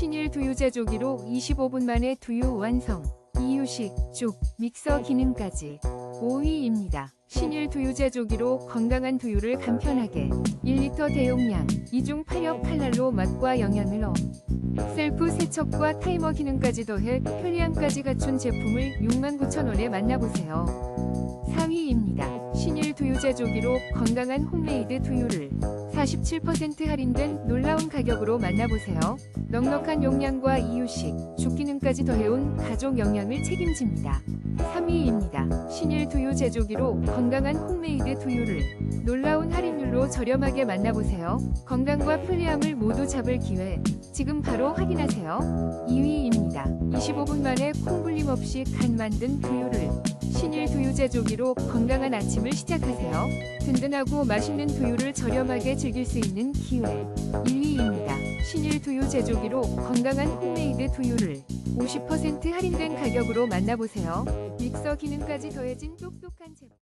신일 두유 제조기로 25분 만에 두유 완성. 이유식, 쭉, 믹서 기능까지. 5위입니다. 신일 두유 제조기로 건강한 두유를 간편하게 1리터 대용량, 이중 파력 칼날로 맛과 영양을 업. 셀프 세척과 타이머 기능까지 더해 편리함까지 갖춘 제품을 69,000원에 만나보세요. 4위입니다. 신일 두유 제조기로 건강한 홈메이드 두유를 47% 할인된 놀라운 가격으로 만나보세요. 넉넉한 용량과 이유식, 죽 기능까지 더해온 가족 영양을 책임집니다. 3위입니다. 신일 두유 제조기로 건강한 홈메이드 두유를 놀라운 할인율로 저렴하게 만나보세요. 건강과 편리함을 모두 잡을 기회. 지금 바로 확인하세요. 2위입니다. 25분 만에 콩불림 없이 간 만든 두유를 신일 두유 제 조기로 건강한 아침을 시작하세요. 든든하고 맛있는 두유를 저렴하게 즐길 수 있는 기회. 1위입니다. 신일 두유 제조기로 건강한 홈메이드 두유를 50% 할인된 가격으로 만나보세요. 믹서 기능까지 더해진 똑똑한 제품.